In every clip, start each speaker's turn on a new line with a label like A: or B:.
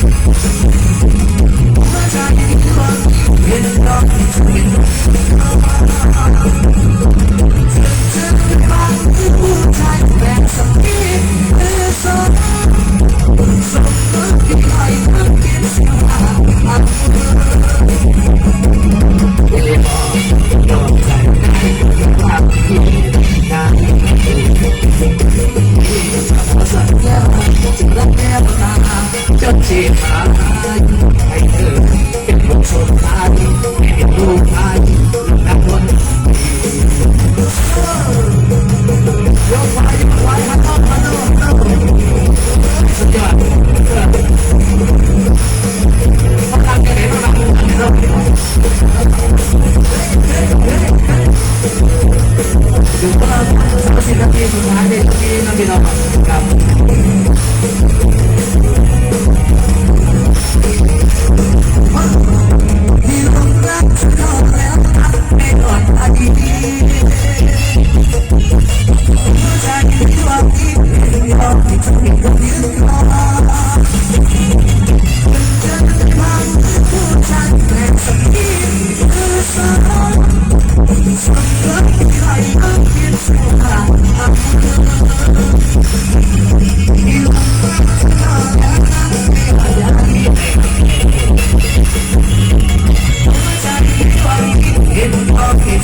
A: Get it up, get it up.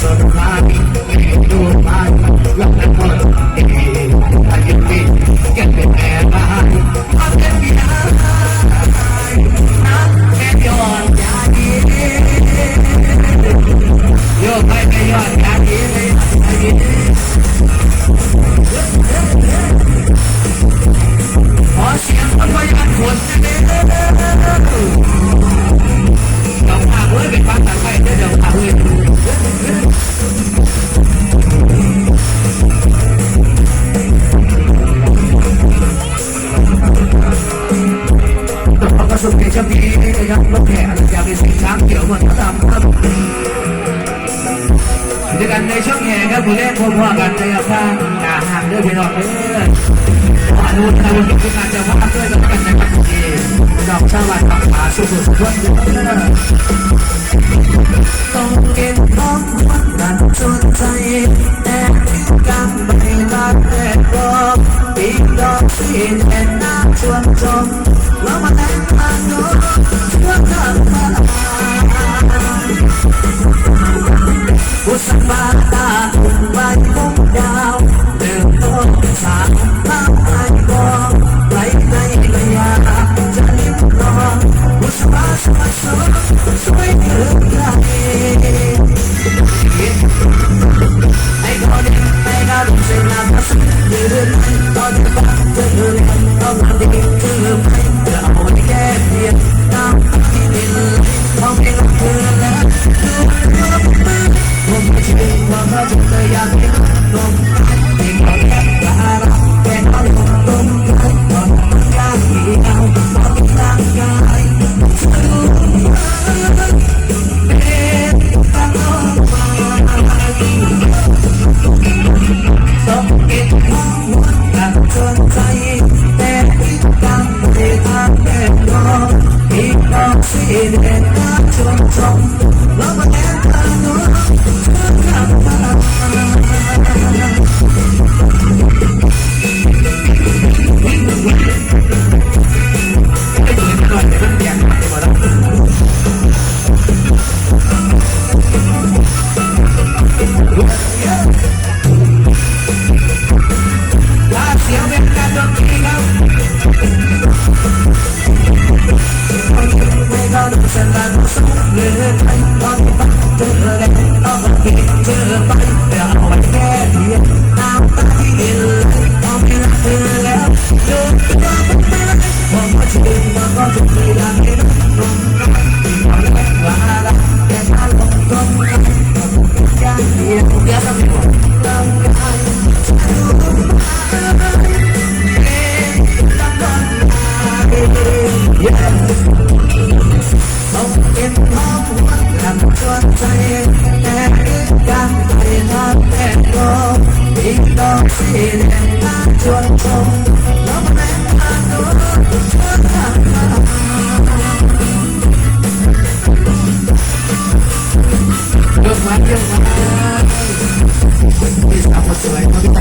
A: สดใสกันในช่องแห่งครับผู้เล่นพ่่อพอกันในทางหนาหางด้วยพี่น้องเด้อขออนุญาตเป็นผู้การจะพักด้วยกันในะครี่ดอกชาวบ้านปักผาสุดสุดยอดเลยต้องเก่ง fly.